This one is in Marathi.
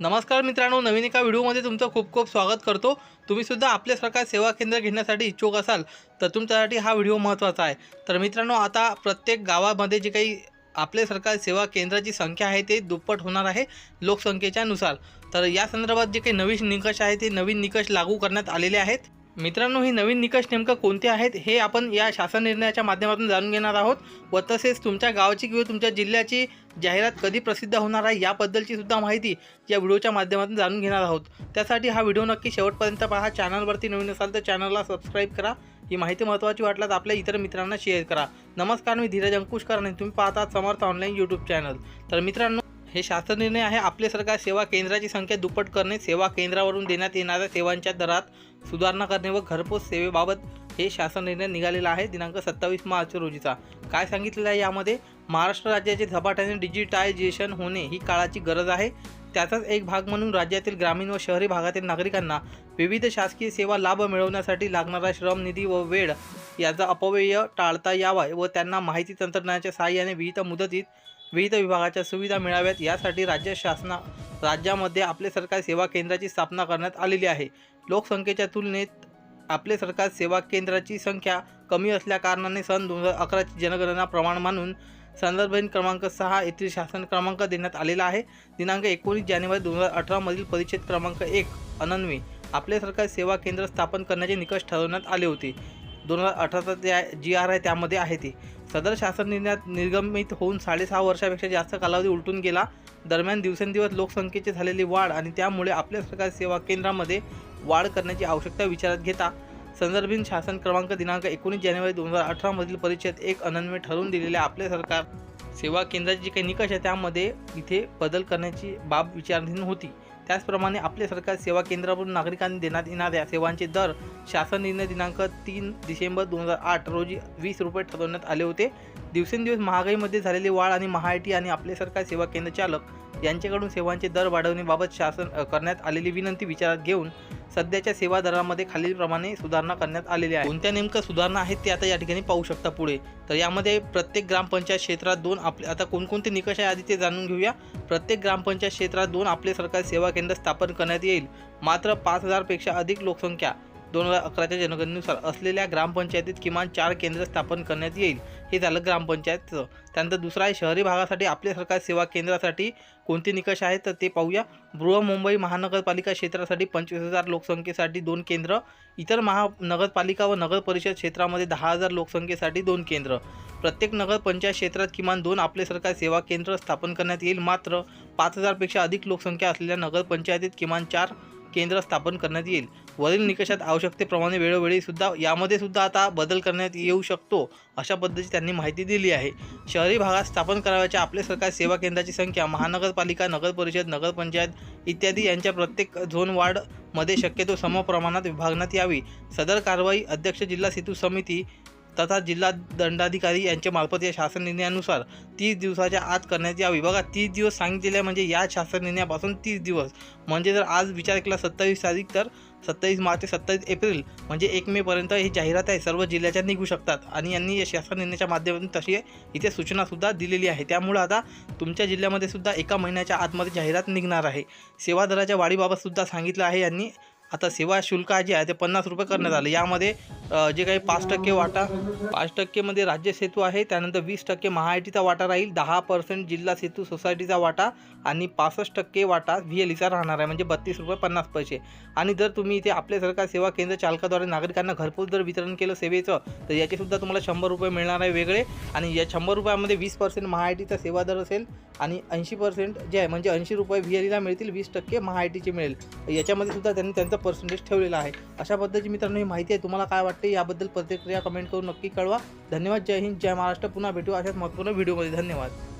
नमस्कार मित्रांनो नवीन एका व्हिडिओमध्ये तुमचं खूप खूप स्वागत करतो. तुम्हीसुद्धा आपले सरकार सेवा केंद्र घेण्यासाठी इच्छुक असाल तर तुमच्यासाठी हा व्हिडिओ महत्त्वाचा आहे. तर मित्रांनो आता प्रत्येक गावामध्ये जे काही आपले सरकार सेवा केंद्राची संख्या आहे ते दुप्पट होणार आहे लोकसंख्येच्यानुसार तर या संदर्भात जे काही नवीन निकष आहे ते नवीन निकष लागू करण्यात आलेले आहेत. मित्रांनो हे नवीन निकष नेमकं कोणते आहेत हे आपण या शासन निर्णयाच्या माध्यमातून जाणून घेणार आहोत. व तसेच तुमच्या गावाची किंवा तुमच्या जिल्ह्याची जाहिरात कधी प्रसिद्ध होणार आहे याबद्दलची सुद्धा माहिती या व्हिडिओच्या माध्यमातून जाणून घेणार आहोत. त्यासाठी हा व्हिडिओ नक्की शेवटपर्यंत पहा. चॅनलवरती नवीन असाल तर चॅनलला सबस्क्राईब करा. ही माहिती महत्त्वाची वाटल्यास आपल्या इतर मित्रांना शेअर करा. नमस्कार मी धीरज अंकुशकर आणि तुम्ही पाहतात समर्थ ऑनलाईन यूट्यूब चॅनल. तर मित्रांनो हे शासन निर्णय आहे आपले सरकार सेवा केंद्राची संख्या दुप्पट करणे सेवा केंद्रावरून देण्यात येणाऱ्या सेवांच्या दरात सुधारणा करणे व घरपोच सेवेबाबत हे शासन निर्णय निघालेला आहे. दिनांक सत्तावीस मार्च रोजीचा. काय सांगितलेलं आहे यामध्ये? महाराष्ट्र राज्याचे झपाट्याने डिजिटायझेशन होणे ही काळाची गरज आहे. त्याचाच एक भाग म्हणून राज्यातील ग्रामीण व शहरी भागातील नागरिकांना विविध शासकीय सेवा लाभ मिळवण्यासाठी लागणारा श्रम निधी व वेळ याचा अपव्यय टाळता यावा व त्यांना माहिती तंत्रज्ञानाच्या सहाय्याने विविध मुदतीत विविध विभागाच्या सुविधा मिळाव्यात. यासाठी राज्य शासना राज्यामध्ये आपले सरकार सेवा केंद्राची स्थापना करण्यात आलेली आहे. लोकसंख्येच्या तुलनेत आपले सरकार सेवा केंद्राची संख्या कमी असल्याकारणाने सन दोन हजार अकराची जनगणना प्रमाण मानून संदर्भहीन क्रमांक सहा येथील शासन क्रमांक देण्यात आलेला आहे. दिनांक एकोणीस जानेवारी दोन हजार अठरामधील परिच्छेद क्रमांक एक अनन्वे आपले सरकार सेवा केंद्र स्थापन करण्याचे निकष ठरवण्यात आले होते. दोन हजार अठराचा जे जी आर आहे त्यामध्ये आहे ते. सदर शासन निर्णयात निर्गमित होऊन साडेसहा वर्षापेक्षा जास्त कालावधी उलटून गेला. दरम्यान दिवसेंदिवस लोकसंख्येची झालेली वाढ आणि त्यामुळे आपल्या सरकार सेवा केंद्रामध्ये वाढ करण्याची आवश्यकता विचारात घेता संदर्भित शासन क्रमांक दिनांक एकोणीस जानेवारी दोन हजार अठरामधील परिच्छेद एक अनन्वय ठरवून दिलेल्या आपल्या सरकार सेवा केंद्राचे जे काही निकष आहे त्यामध्ये इथे बदल करण्याची बाब विचाराधीन होती. त्याचप्रमाणे आपले सरकार सेवा केंद्रावरून नागरिकांनी देण्यात येणाऱ्या सेवांचे दर शासन निर्णय दिनांक तीन डिसेंबर दोन हजार आठ रोजी वीस रुपये ठरवण्यात आले होते. दिवसेंदिवस महागाईमध्ये झालेली वाढ आणि महाआयटी आणि आपले सरकार सेवा केंद्र चालक यांच्याकडून सेवांचे दर वाढवण्याबाबत शासन करण्यात आलेली विनंती विचारात घेऊन सध्याच्या सेवा दरामध्ये खालीलप्रमाणे सुधारणा करण्यात आलेली आहे. कोणत्या नेमक्या सुधारणा आहेत ते आता या ठिकाणी पाहू शकता पुढे. तर यामध्ये प्रत्येक ग्रामपंचायत क्षेत्रात दोन आपले आता कोणकोणते निकष आहे आधी ते जाणून घेऊया. प्रत्येक ग्रामपंचायत क्षेत्रात दोन आपले सरकारी सेवा केंद्र स्थापन करण्यात येईल. मात्र पाच हजारपेक्षा अधिक लोकसंख्या दोन हजार अकराच्या जनगणनेनुसार असलेल्या ग्रामपंचायतीत किमान चार केंद्र स्थापन करण्यात येईल. हे झालं ग्रामपंचायतचं त्यानंतर दुसरा आहे शहरी भागासाठी आपले सरकार सेवा केंद्रासाठी कोणते निकष आहेत तर ते पाहूया. बृहमुंबई महानगरपालिका क्षेत्रासाठी पंचवीस हजार लोकसंख्येसाठी दोन केंद्र. इतर महानगरपालिका व नगर परिषद क्षेत्रामध्ये दहा हजार लोकसंख्येसाठी दोन केंद्र. प्रत्येक नगरपंचायत क्षेत्रात किमान दोन आपले सरकार सेवा केंद्र स्थापन करण्यात येईल. मात्र पाच हजारपेक्षा अधिक लोकसंख्या असलेल्या नगरपंचायतीत किमान चार केंद्र स्थापन करण्यात येईल. वरील निकषात आवश्यकतेप्रमाणे वेळोवेळी सुद्धा यामध्ये सुद्धा आता बदल करण्यात येऊ शकतो अशा पद्धतीची त्यांनी माहिती दिली आहे. शहरी भागात स्थापन करावयाच्या आपले सरकार सेवा केंद्राची संख्या महानगरपालिका नगर परिषद नगरपंचायत इत्यादी यांच्या प्रत्येक झोन वार्डमध्ये शक्यतो समप्रमाणात विभागण्यात यावी. सदर कारवाई अध्यक्ष जिल्हा सेतू समिती तथा जिल्हा दंडाधिकारी यांच्या मार्फत या शासन निर्णयानुसार तीस दिवसाच्या आत करण्यात यावी. बघा तीस दिवस सांगितलेले आहे म्हणजे या शासन निर्णयापासून तीस दिवस. म्हणजे जर आज विचार केला सत्तावीस तारीख तर सत्तावीस मार्च ते सत्तावीस एप्रिल म्हणजे एक मेपर्यंत ही जाहिरात आहे. सर्व जिल्ह्याच्या निघू शकतात. आणि यांनी या शासन निर्णयाच्या माध्यमातून तशी इथे सूचनासुद्धा दिलेली आहे. त्यामुळं आता तुमच्या जिल्ह्यामध्ये सुद्धा एका महिन्याच्या आतमध्ये जाहिरात निघणार आहे. सेवा दराच्या वाढीबाबतसुद्धा सांगितलं आहे यांनी. आता सेवा शुल्क जे आहे ते पन्नास रुपये करण्यात आलं. यामध्ये जे काही पाच टक्के वाटा पाच टक्केमध्ये राज्य सेतू आहे त्यानंतर वीस टक्के महाआयटीचा वाटा राहील दहा पर्सेंट जिल्हा सेतू सोसायटीचा वाटा आणि पासष्ट टक्के वाटा व्ही एल ईचा राहणार आहे म्हणजे बत्तीस रुपये पन्नास पैसे. आणि जर तुम्ही इथे आपले सरकार सेवा केंद्र चालकाद्वारे नागरिकांना घरपोच जर वितरण केलं सेवेचं तर याचेसुद्धा तुम्हाला शंभर रुपये मिळणार आहे वेगळे. आणि या शंभर रुपयामध्ये वीस पर्सेंट महाआयटीचा सेवा दर असेल आणि ऐंशी पर्सेंट जे आहे म्हणजे ऐंशी रुपये व्ही एल ईला मिळतील वीस टक्के महाआयटीचे मिळेल. याच्यामध्ये सुद्धा त्यांनी त्यांचं पर्सेंटेज ठेवलेला आहे. अशा पद्धतीची मित्रांनो ही माहिती आहे. तुम्हाला काय वाटतं? वाटते याबद्दल प्रतिक्रिया कमेंट करून नक्की कळवा. धन्यवाद. जय हिंद. जय महाराष्ट्र. पुन्हा भेटू अशाच महत्त्वपूर्ण व्हिडिओमध्ये. धन्यवाद.